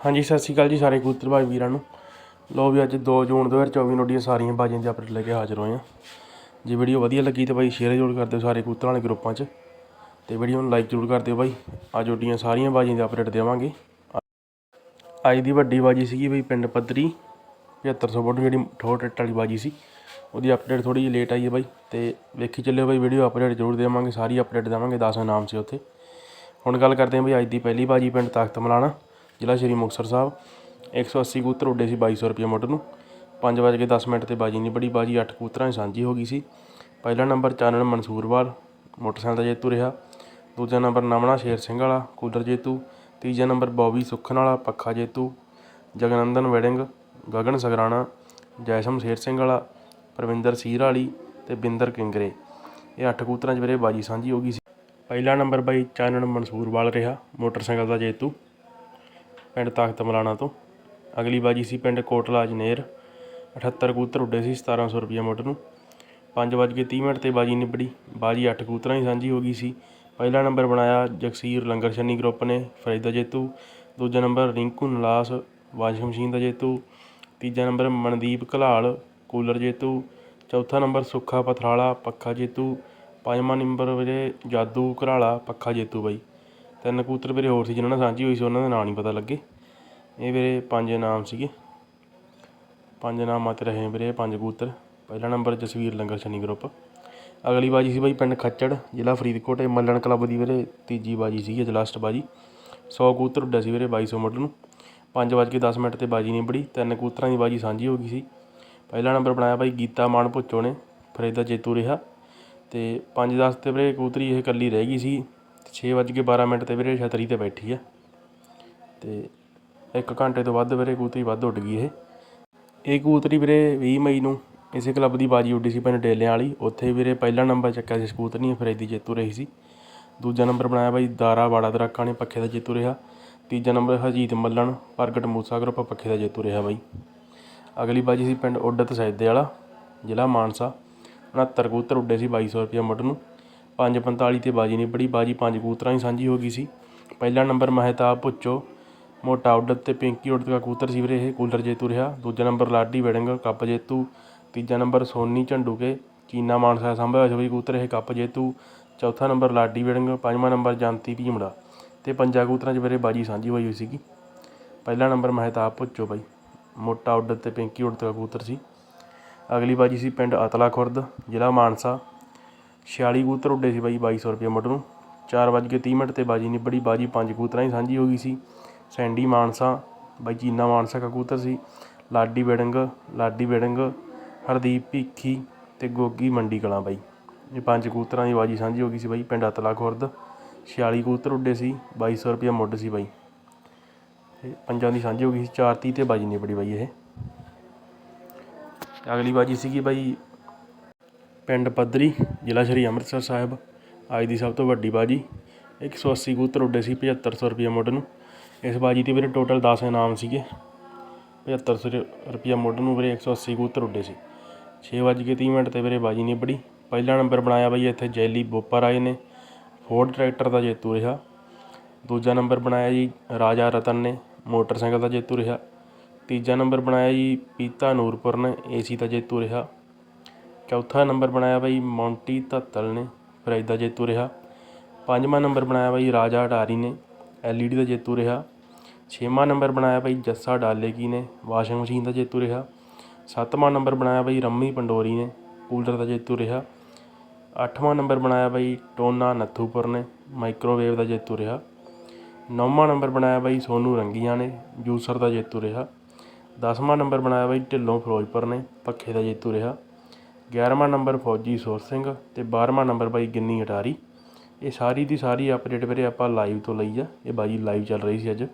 ਹਾਂਜੀ, ਸਤਿ ਸ਼੍ਰੀ ਅਕਾਲ ਜੀ ਸਾਰੇ ਕਬੂਤਰ ਭਾਈ ਵੀਰਾਂ ਨੂੰ। ਲੋ ਵੀ ਅੱਜ 2 ਜੂਨ 2024 ਨੂੰ ਦੀਆਂ ਸਾਰੀਆਂ ਬਾਜੀਆਂ ਦੇ ਅਪਡੇਟ ਲੈ ਕੇ ਹਾਜ਼ਰ ਹੋਏ ਆ ਜੇ ਵੀਡੀਓ ਵਧੀਆ ਲੱਗੀ ਤਾਂ ਬਾਈ ਸ਼ੇਅਰ ਜ਼ਰੂਰ ਕਰ ਦਿਓ ਸਾਰੇ ਕਬੂਤਰਾਂ ਵਾਲੇ ਗਰੁੱਪਾਂ 'ਚ। ਤੇ ਵੀਡੀਓ ਨੂੰ ਲਾਈਕ ਜ਼ਰੂਰ ਕਰ ਦਿਓ ਬਾਈ ਅੱਜ ਉੱਡੀਆਂ ਸਾਰੀਆਂ ਬਾਜੀਆਂ ਦੇ ਅਪਡੇਟ ਦੇਵਾਂਗੇ। ਅੱਜ ਦੀ ਵੱਡੀ ਬਾਜੀ ਸੀਗੀ ਬਈ ਪਿੰਡ ਪੱਧਰੀ 7500 ਫੁੱਟ ਜਿਹੜੀ ਠੋਰ ਟੱਟ ਵਾਲੀ ਬਾਜੀ ਸੀ। ਉਹਦੀ ਅਪਡੇਟ ਥੋੜੀ ਜਿਹੀ ਲੇਟ ਆਈ ਹੈ ਬਾਈ ਤੇ ਵੇਖੀ ਚੱਲਿਓ ਬਾਈ ਵੀਡੀਓ ਅਪਡੇਟ ਜ਼ਰੂਰ ਦੇਵਾਂਗੇ, ਸਾਰੀ ਅਪਡੇਟ ਦੇਵਾਂਗੇ 10 ਨਾਮ ਸੀ ਉੱਥੇ। ਹੁਣ ਗੱਲ ਕਰਦੇ ਹਾਂ ਬਈ ਅੱਜ ਦੀ ਪਹਿਲੀ ਬਾਜੀ ਪਿੰਡ ਤਖਤ ਮਲਾਣਾ। ਜ਼ਿਲ੍ਹਾ ਸ਼੍ਰੀ ਮੁਕਤਸਰ ਸਾਹਿਬ 180 ਕਬੂਤਰ ਉੱਡੇ ਸੀ 2200 ਰੁਪਏ ਮੁੱਢ ਨੂੰ। 5 ਵਜੇ ਕੇ 10 ਮਿੰਟ ਤੇ ਬਾਜੀ ਨਹੀਂ ਬੜੀ ਬਾਜੀ 8 ਕਬੂਤਰਾਂ ਦੀ ਸਾਂਝੀ ਹੋ ਗਈ ਸੀ। ਪਹਿਲਾ ਨੰਬਰ ਚਾਨਣ ਮਨਸੂਰਵਾਲ ਮੋਟਰਸਾਈਕਲ ਦਾ ਜੇਤੂ ਰਿਹਾ। ਦੂਜਾ ਨੰਬਰ ਨਮਣਾ ਸ਼ੇਰ ਸਿੰਘ ਵਾਲਾ, ਕੂਲਰ ਜੇਤੂ। ਤੀਜਾ ਨੰਬਰ ਬੌਬੀ ਸੁੱਖਣ ਵਾਲਾ, ਪੱਖਾ ਜੇਤੂ। ਜਗਨੰਦਨ ਵੈਡਿੰਗ, ਗਗਨ ਸਗਰਾਣਾ, ਜੈਸਮ ਸ਼ੇਰ ਸਿੰਘ ਵਾਲਾ, ਪਰਵਿੰਦਰ ਸੀਰ ਵਾਲੀ ਤੇ ਬਿੰਦਰ ਕਿੰਗਰੇ। ਇਹ ਅੱਠ ਕੂਤਰਾਂ 'ਚ ਵੀਰੇ ਬਾਜੀ ਸਾਂਝੀ ਹੋ ਗਈ ਸੀ। ਪਹਿਲਾ ਨੰਬਰ ਬਾਈ ਚਾਨਣ ਮਨਸੂਰਵਾਲ ਰਿਹਾ, ਮੋਟਰਸਾਈਕਲ ਦਾ ਜੇਤੂ। ਪਿੰਡ ਤਖਤ ਮਲਾਣਾ ਤੋਂ। ਅਗਲੀ ਬਾਜੀ ਸੀ ਪਿੰਡ ਕੋਟਲਾ ਅਜਨੇਰ 78 ਕਬੂਤਰ ਉੱਡੇ ਸੀ 1700 ਰੁਪਏ ਮੁੱਢ ਨੂੰ। 5:30 ਮਿੰਟ ਤੇ ਬਾਜੀ ਨਿਬੜੀ। ਬਾਜੀ 8 ਕਬੂਤਰਾਂ ਦੀ ਸਾਂਝੀ ਹੋ ਗਈ ਸੀ। ਪਹਿਲਾ ਨੰਬਰ ਬਣਾਇਆ ਜਗਸੀਰ ਲੰਗਰ ਛੰਨੀ ਗਰੁੱਪ ਨੇ, ਫਰੀਦਾ ਜੇਤੂ। ਦੂਜਾ number Rinku Nalas, washing machine ਦਾ ਜੇਤੂ। ਤੀਜਾ ਨੰਬਰ ਮਨਦੀਪ ਘਲਾਲ, ਕੂਲਰ ਜੇਤੂ। ਚੌਥਾ ਨੰਬਰ ਸੁੱਖਾ ਪਥਰਾਲਾ, ਪੱਖਾ ਜੇਤੂ। ਪੰਜਵਾਂ ਨੰਬਰ ਵੀਰੇ ਜਾਦੂ ਘਰਾਲਾ, ਪੱਖਾ ਜੇਤੂ ਬਾਈ। ਤਿੰਨ ਕਬੂਤਰ ਵੀਰੇ ਹੋਰ ਸੀ ਜਿਨ੍ਹਾਂ ਨਾਲ ਸਾਂਝੀ ਹੋਈ ਸੀ, ਉਹਨਾਂ ਦੇ ਨਾਂ ਨਹੀਂ ਪਤਾ ਲੱਗੇ। ਇਹ ਵੀਰੇ ਪੰਜ ਨਾਮ ਸੀਗੇ। ਪੰਜ ਨਾਮਾਂ ਤੇ ਰਹੇ ਵੀਰੇ ਪੰਜ ਕਬੂਤਰ। ਪਹਿਲਾ ਨੰਬਰ ਜਸਵੀਰ ਲੰਗਰ ਸ਼ਨੀ ਗਰੁੱਪ। ਅਗਲੀ ਬਾਜੀ ਸੀ ਬਾਈ ਪਿੰਡ ਖੱਚੜ, ਜ਼ਿਲ੍ਹਾ ਫਰੀਦਕੋਟ। ਇਹ ਮੱਲਣ ਕਲੱਬ ਦੀ ਵੀਰੇ ਤੀਜੀ ਬਾਜੀ ਸੀਗੀ ਅੱਜ ਲਾਸਟ ਬਾਜੀ। 100 ਕਬੂਤਰ ਉੱਡਿਆ ਸੀ ਵੀਰੇ 2200 ਮੁੱਢ ਨੂੰ। 5:10 ਮਿੰਟ ਤੇ ਬਾਜੀ ਨਿਬੜੀ। ਤਿੰਨ ਕਬੂਤਰਾਂ ਦੀ ਬਾਜੀ ਸਾਂਝੀ ਹੋ ਗਈ ਸੀ। ਪਹਿਲਾ ਨੰਬਰ ਬਣਾਇਆ ਬਾਈ ਗੀਤਾ ਮਾਨ ਭੁੱਚੋ ਨੇ ਫਰੇਦਾ ਜੇਤੂ ਰਿਹਾ। ਤੇ 5:10 ਤੇ ਵੀਰੇ ਕਬੂਤਰੀ ਇਹ ਇਕੱਲੀ ਰਹਿ ਗਈ ਸੀ। 6:12 ਮਿੰਟ ਤੇ ਵੀਰੇ ਛਤਰੀ ਤੇ ਬੈਠੀ ਆ। ਅਤੇ ਇੱਕ ਘੰਟੇ ਤੋਂ ਵੱਧ ਵੀਰੇ ਕਬੂਤਰੀ ਵੱਧ ਉੱਡ ਗਈ ਇਹ। ਇਹ ਕਬੂਤਰੀ ਵੀਰੇ ਵੀਹ ਮਈ ਨੂੰ ਇਸੇ ਕਲੱਬ ਦੀ ਬਾਜੀ ਉੱਡੀ ਸੀ ਪਿੰਡ ਡੇਲਿਆਂ ਵਾਲੀ। ਉੱਥੇ ਵੀਰੇ ਪਹਿਲਾ ਨੰਬਰ ਚੱਕਿਆ ਸੀ ਕਬੂਤਰੀ ਫਰੇਦੀ ਜੇਤੂ ਰਹੀ ਸੀ। ਦੂਜਾ ਨੰਬਰ ਬਣਾਇਆ ਬਾਈ ਦਾਰਾ ਵਾੜਾ ਦਰਾਕਾ ਨੇ, ਪੱਖੇ ਦਾ ਜੇਤੂ ਰਿਹਾ। ਤੀਜਾ ਨੰਬਰ ਹਜੀਤ ਮੱਲਣ, ਪ੍ਰਗਟ ਮੂਸਾ ਗਰੁੱਪ ਪੱਖੇ ਦਾ ਜੇਤੂ ਰਿਹਾ ਬਾਈ। ਅਗਲੀ ਬਾਜੀ ਸੀ ਪਿੰਡ ਉੱਡਤ ਸੈਦੇ ਵਾਲਾ ਜ਼ਿਲ੍ਹਾ ਮਾਨਸਾ। 69 ਕਬੂਤਰ ਉੱਡੇ ਸੀ 2200 ਰੁਪਏ ਮੁੱਢ ਨੂੰ। 5:45 ਤੇ ਬਾਜੀ ਨਿਬੜੀ ਬਾਜੀ ਪੰਜ ਕਬੂਤਰਾਂ ਹੀ ਸਾਂਝੀ ਹੋ ਗਈ ਸੀ। ਪਹਿਲਾ ਨੰਬਰ ਮਹਿਤਾਬ ਭੁੱਚੋ, ਮੋਟਾ ਉੱਡਤ ਤੇ ਪਿੰਕੀ ਉੱਡਤ ਦਾ ਕਬੂਤਰ ਸੀ ਵੀਰੇ, ਇਹ ਕੂਲਰ ਜੇਤੂ ਰਿਹਾ। ਦੂਜਾ ਨੰਬਰ ਲਾਡੀ ਵੜਿੰਗ, ਕੱਪ ਜੇਤੂ। ਤੀਜਾ ਨੰਬਰ ਸੋਨੀ ਝੰਡੂਕੇ, ਚੀਨਾ ਮਾਨਸਾ ਸੰਭਿਆ ਹੋਇਆ ਕਬੂਤਰ, ਇਹ ਕੱਪ ਜੇਤੂ। ਚੌਥਾ ਨੰਬਰ ਲਾਡੀ ਵੜਿੰਗ, ਪੰਜਵਾਂ ਨੰਬਰ ਜੰਤੀ ਭੀਮੜਾ ਤੇ ਪੰਜਾਂ ਕਬੂਤਰਾਂ 'ਚ ਵੀਰੇ ਬਾਜੀ ਸਾਂਝੀ ਹੋਈ ਹੋਈ ਸੀਗੀ। ਪਹਿਲਾ ਨੰਬਰ ਮਹਿਤਾਬ ਭੁੱਚੋ ਬਾਈ, ਮੋਟਾ ਉੱਡਤ ਤੇ ਪਿੰਕੀ ਉੱਡਤ ਦਾ ਕਬੂਤਰ ਸੀ। ਅਗਲੀ ਬਾਜੀ ਸੀ ਪਿੰਡ ਅਤਲਾ ਖੁਰਦ ਜ਼ਿਲ੍ਹਾ ਮਾਨਸਾ। 46 ਕਬੂਤਰ ਉੱਡੇ ਸੀ ਬਾਈ 2200 ਰੁਪਏ ਮੁੱਢ ਨੂੰ। 4:30 ਮਿੰਟ ਤੇ ਬਾਜੀ ਨਿਬੜੀ, ਬਾਜੀ ਪੰਜ ਕਬੂਤਰਾਂ ਦੀ ਸਾਂਝੀ ਹੋ ਗਈ ਸੀ। ਸੈਂਡੀ ਮਾਨਸਾ, ਬਾਈ ਚੀਨਾ ਮਾਨਸਾ ਦਾ ਕਬੂਤਰ ਸੀ। ਲਾਡੀ ਵੜਿੰਗ ਲਾਡੀ ਵੜਿੰਗ ਹਰਦੀਪ ਭੀਖੀ ਤੇ ਗੋਗੀ ਮੰਡੀ ਕਲਾਂ ਬਾਈ। ਇਹ ਪੰਜ ਕਬੂਤਰਾਂ ਦੀ ਬਾਜੀ ਸਾਂਝੀ ਹੋ ਗਈ ਸੀ ਬਾਈ। ਪਿੰਡ ਅਤਲਾ ਖੁਰਦ 46 ਕਬੂਤਰ ਉੱਡੇ ਸੀ 2200 ਰੁਪਏ ਮੁੱਢ ਸੀ ਬਾਈ। ਇਹ ਪੰਜਾਂ ਦੀ ਸਾਂਝੀ ਹੋ ਗਈ ਸੀ। 4:30 ਤੇ ਬਾਜੀ ਨਿਬੜੀ ਬਾਈ ਇਹ। ਅਗਲੀ ਬਾਜੀ ਸੀਗੀ ਬਾਈ ਪਿੰਡ ਪੱਧਰੀ, ਜ਼ਿਲ੍ਹਾ ਸ਼੍ਰੀ ਅੰਮ੍ਰਿਤਸਰ ਸਾਹਿਬ। ਅੱਜ ਦੀ ਸਭ ਤੋਂ ਵੱਡੀ ਬਾਜੀ। 180 ਕਬੂਤਰ ਉੱਡੇ ਸੀ 7500 ਰੁਪਏ ਮੁੱਢ ਨੂੰ। ਇਸ ਬਾਜੀ ਤੇ ਵੀਰੇ ਟੋਟਲ 10 ਇਨਾਮ ਸੀਗੇ। 7500 ਰੁਪਏ ਮੁੱਢ ਨੂੰ ਵੀਰੇ 180 ਕਬੂਤਰ ਉੱਡੇ ਸੀ। 6:30 ਮਿੰਟ ਤੇ ਵੀਰੇ ਬਾਜੀ ਨਿਬੜੀ। ਪਹਿਲਾ ਨੰਬਰ ਬਣਾਇਆ ਬਾਈ ਇੱਥੇ ਜੈਲੀ ਬੋਪਰ ਆਏ ਨੇ। ਫੋਰਡ ਟਰੈਕਟਰ ਦਾ ਜੇਤੂ ਰਿਹਾ। ਦੂਜਾ ਨੰਬਰ ਬਣਾਇਆ ਜੀ ਰਾਜਾ ਰਤਨ ਨੇ। ਮੋਟਰਸਾਈਕਲ ਦਾ ਜੇਤੂ ਰਿਹਾ। ਤੀਜਾ ਨੰਬਰ ਬਣਾਇਆ ਜੀ ਪੀਤਾ ਨੂਰਪੁਰ ਨੇ। ਏਸੀ ਦਾ ਜੇਤੂ ਰਿਹਾ। ਚੌਥਾ ਨੰਬਰ ਬਣਾਇਆ ਬਾਈ ਮੌਂਟੀ ਧੱਤਲ ਨੇ ਫਰਾਈਜ਼ ਦਾ ਜੇਤੂ ਰਿਹਾ। ਪੰਜਵਾਂ ਨੰਬਰ ਬਣਾਇਆ ਬਾਈ ਰਾਜਾ ਅਟਾਰੀ ਨੇ, ਐਲਈਡੀ ਦਾ ਜੇਤੂ ਰਿਹਾ। ਛੇਵਾਂ ਨੰਬਰ ਬਣਾਇਆ ਬਾਈ ਜੱਸਾ ਡਾਲੇਗੀ ਨੇ, ਵਾਸ਼ਿੰਗ ਮਸ਼ੀਨ ਦਾ ਜੇਤੂ ਰਿਹਾ। ਸੱਤਵਾਂ ਨੰਬਰ ਬਣਾਇਆ ਬਾਈ ਰੰਮੀ ਪੰਡੋਰੀ ਨੇ, ਕੂਲਰ ਦਾ ਜੇਤੂ ਰਿਹਾ। ਅੱਠਵਾਂ ਨੰਬਰ ਬਣਾਇਆ ਬਾਈ ਟੋਨਾ ਨੱਥੂਪੁਰ ਨੇ, ਮਾਈਕ੍ਰੋਵੇਵ ਦਾ ਜੇਤੂ ਰਿਹਾ। ਨੌਵਾਂ ਨੰਬਰ ਬਣਾਇਆ ਬਾਈ ਸੋਨੂ ਰੰਗੀਆਂ ਨੇ, ਜੂਸਰ ਦਾ ਜੇਤੂ ਰਿਹਾ। ਦਸਵਾਂ ਨੰਬਰ ਬਣਾਇਆ ਬਾਈ ਢਿੱਲੋਂ ਫਿਰੋਜ਼ਪੁਰ ਨੇ ਪੱਖੇ ਦਾ ਜੇਤੂ ਰਿਹਾ। 11ਵਾਂ ਨੰਬਰ ਫੌਜੀ ਸੁਰ ਸਿੰਘ ਅਤੇ 12ਵਾਂ ਨੰਬਰ ਬਾਈ ਗਿੰਨੀ ਅਟਾਰੀ। ਇਹ ਸਾਰੀ ਦੀ ਸਾਰੀ ਅਪਡੇਟ ਵੀਰੇ ਆਪਾਂ ਲਾਈਵ ਤੋਂ ਲਈ ਆ। ਇਹ ਬਾਜੀ ਲਾਈਵ ਚੱਲ ਰਹੀ ਸੀ ਅੱਜ।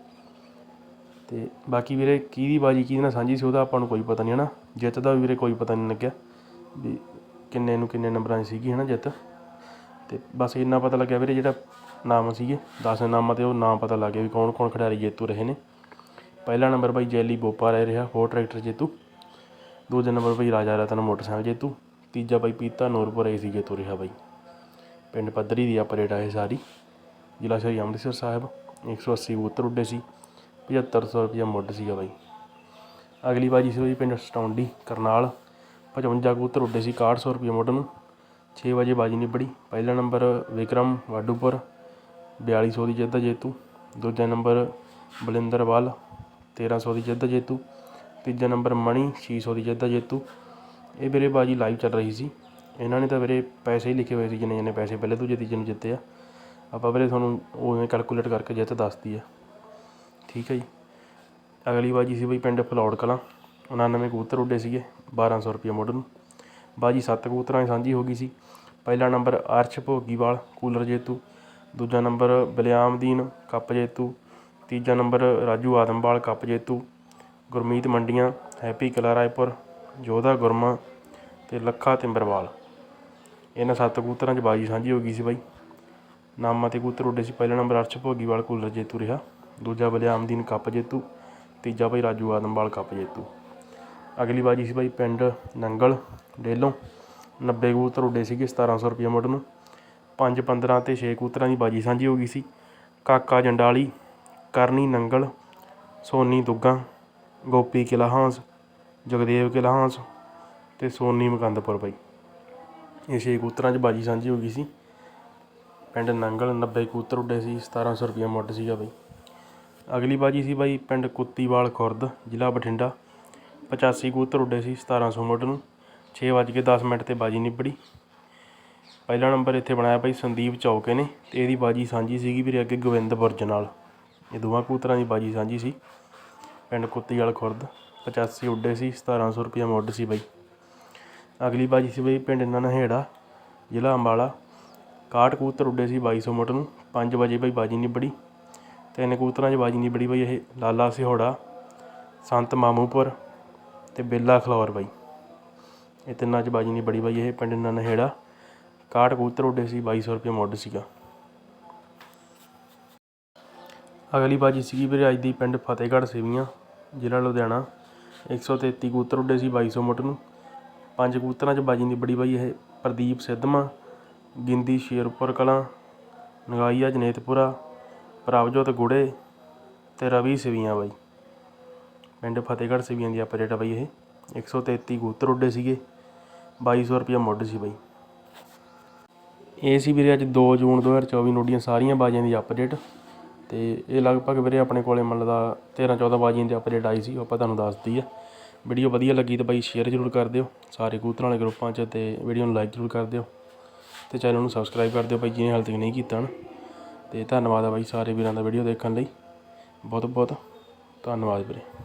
ਤੇ ਬਾਕੀ ਵੀਰੇ ਕਿਹਦੀ ਬਾਜੀ, ਕਿਹਦੇ ਨਾਲ ਸਾਂਝੀ ਸੀ ਉਹਦਾ ਆਪਾਂ ਨੂੰ ਕੋਈ ਪਤਾ ਨਹੀਂ, ਹਨਾ? ਜਿੱਤ ਦਾ ਵੀ ਵੀਰੇ ਕੋਈ ਪਤਾ ਨਹੀਂ ਲੱਗਿਆ ਵੀ ਕਿੰਨੇ ਨੂੰ ਕਿੰਨੇ ਨੰਬਰਾਂ 'ਚ ਸੀਗੀ, ਹਨਾ, ਜਿੱਤ। ਤੇ ਬਸ ਇੰਨਾ ਪਤਾ ਲੱਗਿਆ ਵੀਰੇ ਜਿਹੜਾ ਨਾਮ ਸੀਗੇ। 10 ਨਾਮਾਂ ਤੇ ਉਹ ਨਾਮ ਪਤਾ ਲੱਗ ਗਿਆ ਵੀ ਕੌਣ ਕੌਣ ਖਿਡਾਰੀ ਜੇਤੂ ਰਹੇ ਨੇ। ਪਹਿਲਾ ਨੰਬਰ ਬਾਈ ਜੈਲੀ ਬੋਪਾ ਰਹਿ ਰਿਹਾ, ਹੋਰ ਟਰੈਕਟਰ ਜੇਤੂ। ਦੂਜਾ ਨੰਬਰ ਬਾਈ ਰਾਜਾ ਰਤਨ ਮੋਟਰਸਾਈਕਲ ਜੇਤੂ। ਤੀਜਾ ਬਾਈ ਪੀਤਾ ਨੂਰਪੁਰ ਏਸੀ ਜੇਤੂ ਰਿਹਾ ਬਾਈ। ਪਿੰਡ ਪੱਧਰੀ ਦੀ ਅਪਡੇਟ ਆ ਇਹ ਸਾਰੀ। ਜ਼ਿਲ੍ਹਾ ਸ਼੍ਰੀ ਅੰਮ੍ਰਿਤਸਰ ਸਾਹਿਬ 180 ਕਬੂਤਰ ਉੱਡੇ ਸੀ 7500 ਰੁਪਇਆ ਮੁੱਢ ਸੀਗਾ ਬਾਈ। ਅਗਲੀ ਬਾਜੀ ਸੀ ਬਾਈ ਪਿੰਡ ਸਟੌਂਡੀ, ਕਰਨਾਲ 55 ਕਬੂਤਰ ਉੱਡੇ ਸੀ 6100 ਰੁਪਇਆ ਮੁੱਢ ਨੂੰ। 6 ਵਜੇ ਬਾਜੀ ਨਿਬੜੀ, ਪਹਿਲਾ ਨੰਬਰ ਵਿਕਰਮ ਵਾਡੂਪੁਰ 4200 ਦੀ ਜਿੱਤ ਜੇਤੂ। ਦੂਜਾ ਨੰਬਰ ਬਲਿੰਦਰ ਵੱਲ 1300 ਦੀ ਜਿੱਤ ਜੇਤੂ। ਤੀਜਾ ਨੰਬਰ ਮਣੀ 600 ਦੀ ਜਿੱਤ ਜੇਤੂ। ਇਹ ਵੀਰੇ ਬਾਜੀ ਲਾਈਵ ਚੱਲ ਰਹੀ ਸੀ। ਇਹਨਾਂ ਨੇ ਤਾਂ ਵੀਰੇ ਪੈਸੇ ਹੀ ਲਿਖੇ ਹੋਏ ਸੀ, ਜਿੰਨੇ ਜਿੰਨੇ ਪੈਸੇ ਪਹਿਲੇ ਦੂਜੇ ਤੀਜੇ ਨੂੰ ਜਿੱਤੇ ਆ। ਆਪਾਂ ਵੀਰੇ ਤੁਹਾਨੂੰ ਉਵੇਂ ਕੈਲਕੂਲੇਟ ਕਰਕੇ ਜਿੱਤ ਦੱਸਦੀ ਆ। ਠੀਕ ਹੈ ਜੀ। ਅਗਲੀ ਬਾਜੀ ਸੀ ਬਈ ਪਿੰਡ ਫਲੌੜ ਕਲਾਂ। 99 ਕਬੂਤਰ ਉੱਡੇ ਸੀਗੇ 1200 ਰੁਪਏ ਮੁੱਢ ਨੂੰ। ਬਾਜੀ ਸੱਤ ਕਬੂਤਰਾਂ ਦੀ ਸਾਂਝੀ ਹੋ ਗਈ ਸੀ। ਪਹਿਲਾ ਨੰਬਰ ਅਰਸ਼ ਭੋਗੀਵਾਲ, ਕੂਲਰ ਜੇਤੂ। ਦੂਜਾ ਨੰਬਰ ਬਲਿਆਮਦੀਨ ਕੱਪ ਜੇਤੂ। ਤੀਜਾ ਨੰਬਰ ਰਾਜੂ ਆਦਮਵਾਲ, ਕੱਪ ਜੇਤੂ। ਗੁਰਮੀਤ ਮੰਡੀਆਂ, ਹੈਪੀ ਕਲਾ ਰਾਏਪੁਰ। ਯੋਧਾ ਗੁਰਮਾ ਅਤੇ ਲੱਖਾ ਤਿੰਬਰਵਾਲ ਇਹਨਾਂ ਸੱਤ ਕਬੂਤਰਾਂ 'ਚ ਬਾਜੀ ਸਾਂਝੀ ਹੋ ਗਈ ਸੀ ਬਾਈ। ਨਾਮਾਂ ਤੇ ਕਬੂਤਰ ਉੱਡੇ ਸੀ। ਪਹਿਲਾ ਨੰਬਰ ਅਰਸ਼ ਭੋਗੀਵਾਲ, ਕੂਲਰ ਜੇਤੂ ਰਿਹਾ। ਦੂਜਾ ਬਲਿਆਮਦੀਨ ਕੱਪ ਜੇਤੂ। ਤੀਜਾ ਭਾਈ ਰਾਜੂ ਆਦਮਵਾਲ, ਕੱਪ ਜੇਤੂ। ਅਗਲੀ ਬਾਜੀ ਸੀ ਬਾਈ ਪਿੰਡ ਨੰਗਲ, ਡੇਲੋਂ। 90 ਕਬੂਤਰ ਉੱਡੇ ਸੀਗੇ 1700 ਰੁਪਏ ਮੁੱਢ ਨੂੰ। 5 15 ਤੇ 6 ਕਬੂਤਰਾਂ ਦੀ ਬਾਜੀ ਸਾਂਝੀ ਹੋ ਗਈ ਸੀ। ਕਾਕਾ ਜੰਡਾਲੀ, ਕਰਨੀ ਨੰਗਲ, ਸੋਨੀ ਦੁੱਗਾ, ਗੋਪੀ ਕਿਲਾ ਹਾਂਸ ਜਗਦੇਵ ਕਿਲਾ ਹਾਂਸ ਤੇ ਸੋਨੀ ਮਕੰਦਪੁਰ ਬਾਈ। ਇਹ ਛੇ ਕਬੂਤਰਾਂ 'ਚ ਬਾਜੀ ਸਾਂਝੀ ਹੋ ਗਈ ਸੀ। ਪਿੰਡ ਨੰਗਲ 90 ਕਬੂਤਰ ਉੱਡੇ ਸੀ 1700 ਰੁਪਏ ਮੁੱਢ ਸੀਗਾ ਬਾਈ। ਅਗਲੀ ਬਾਜੀ ਸੀ ਬਾਈ ਪਿੰਡ ਕੁੱਤੀਵਾਲ ਖੁਰਦ, ਜ਼ਿਲ੍ਹਾ ਬਠਿੰਡਾ। 85 ਕਬੂਤਰ ਉੱਡੇ ਸੀ 1700 ਮੁੱਢ ਨੂੰ। 6 ਵੱਜ ਕੇ 10 ਮਿੰਟ ਤੇ ਬਾਜੀ ਨਿਬੜੀ। ਪਹਿਲਾ ਨੰਬਰ ਇੱਥੇ ਬਣਾਇਆ ਬਾਈ ਸੰਦੀਪ ਚੌਕੇ ਨੇ ਤੇ ਇਹਦੀ ਬਾਜੀ ਸਾਂਝੀ ਸੀਗੀ ਵੀਰੇ ਅੱਗੇ ਗੋਬਿੰਦ ਬੁਰਜ ਨਾਲ ਇਹ ਦੋਵਾਂ ਕਬੂਤਰਾਂ ਦੀ ਬਾਜੀ ਸਾਂਝੀ ਸੀ। ਪਿੰਡ ਕੁੱਤੀਵਾਲ ਖੁਰਦ 85 ਉੱਡੇ ਸੀ 1700 ਰੁਪਏ ਮੁੱਢ ਸੀ ਬਾਈ। ਅਗਲੀ ਬਾਜੀ ਸੀ ਬਾਈ ਪਿੰਡ ਨਨਹੇੜਾ, ਜ਼ਿਲ੍ਹਾ ਅੰਬਾਲਾ। 61 ਕਬੂਤਰ ਉੱਡੇ ਸੀ 2200 ਮੁੱਢ ਨੂੰ 5 ਵਜੇ ਬਾਈ ਬਾਜੀ ਨਿਬੜੀ। ਤਿੰਨ ਕਬੂਤਰਾਂ 'ਚ ਬਾਜੀ ਨਿਬੜੀ ਬਾਈ ਇਹ ਲਾਲਾ ਸਿਹੋੜਾ, ਸੰਤ ਮਾਮੂਪੁਰ ਤੇ ਬੇਲਾ ਖਲੌਰ ਬਾਈ। ਇਹ ਤਿੰਨਾਂ 'ਚ ਬਾਜੀ ਨਿਬੜੀ ਬਾਈ ਇਹ ਪਿੰਡ ਨਨਹੇੜਾ। 61 ਕਬੂਤਰ ਉੱਡੇ ਸੀ 2200 ਰੁਪਏ ਮੁੱਢ ਸੀਗਾ। ਅਗਲੀ ਬਾਜੀ ਸੀਗੀ ਵੀਰੇ ਅੱਜ ਦੀ ਪਿੰਡ ਫਤਿਹਗੜ੍ਹ ਸੇਵੀਆਂ, ਜ਼ਿਲ੍ਹਾ ਲੁਧਿਆਣਾ। 133 ਕਬੂਤਰ ਉੱਡੇ ਸੀ 2200 ਮੁੱਢ ਨੂੰ। ਪੰਜ ਕਬੂਤਰਾਂ 'ਚ ਬਾਜੀ ਦੀ ਬੜੀ ਬਾਈ ਇਹ ਪ੍ਰਦੀਪ ਸਿੱਧਮਾ, ਗਿੰਦੀ ਸ਼ੇਰਪੁਰ ਕਲਾਂ, ਨਗਾਈਆ ਜਨੇਤਪੁਰਾ, ਪ੍ਰਭਜੋਤ ਗੁੜੇ ਤੇ ਰਵੀ ਸਿਵੀਆਂ ਬਾਈ। ਪਿੰਡ ਫਤਿਹਗੜ੍ਹ ਸਿਵੀਆਂ ਦੀ ਅਪਡੇਟ ਆ ਬਾਈ ਇਹ। 133 ਕਬੂਤਰ ਉੱਡੇ ਸੀਗੇ 2200 ਰੁਪਏ ਮੁੱਢ ਸੀ ਬਾਈ। ਇਹ ਸੀ ਵੀਰੇ ਅੱਜ 2 ਜੂਨ 2024 ਨੂੰ ਉੱਡੀਆਂ ਸਾਰੀਆਂ ਬਾਜੀਆਂ ਦੀ ਅਪਡੇਟ ਅਤੇ ਇਹ ਲਗਭਗ ਵੀਰੇ ਆਪਣੇ ਕੋਲ ਮੰਨ ਦਾ 13 14 ਬਾਜੀਆਂ ਦੀ ਅਪਡੇਟ ਆਈ ਸੀ, ਉਹ ਆਪਾਂ ਤੁਹਾਨੂੰ ਦੱਸਦੀ ਆ ਵੀਡੀਓ ਵਧੀਆ ਲੱਗੀ ਤਾਂ ਬਾਈ ਸ਼ੇਅਰ ਜ਼ਰੂਰ ਕਰ ਦਿਓ, ਸਾਰੇ ਕਬੂਤਰਾਂ ਵਾਲੇ ਗਰੁੱਪਾਂ 'ਚ ਅਤੇ ਵੀਡੀਓ ਨੂੰ ਲਾਈਕ ਜ਼ਰੂਰ ਕਰ ਦਿਓ ਅਤੇ ਚੈਨਲ ਨੂੰ ਸਬਸਕ੍ਰਾਈਬ ਕਰ ਦਿਓ ਬਾਈ, ਜਿਹਨੇ ਹਾਲੇ ਤੱਕ ਨਹੀਂ ਕੀਤਾ ਹਨ ਅਤੇ ਧੰਨਵਾਦ ਆ ਬਾਈ ਸਾਰੇ ਵੀਰਾਂ ਦਾ ਵੀਡੀਓ ਦੇਖਣ ਲਈ। ਬਹੁਤ ਬਹੁਤ ਧੰਨਵਾਦ ਵੀਰੇ।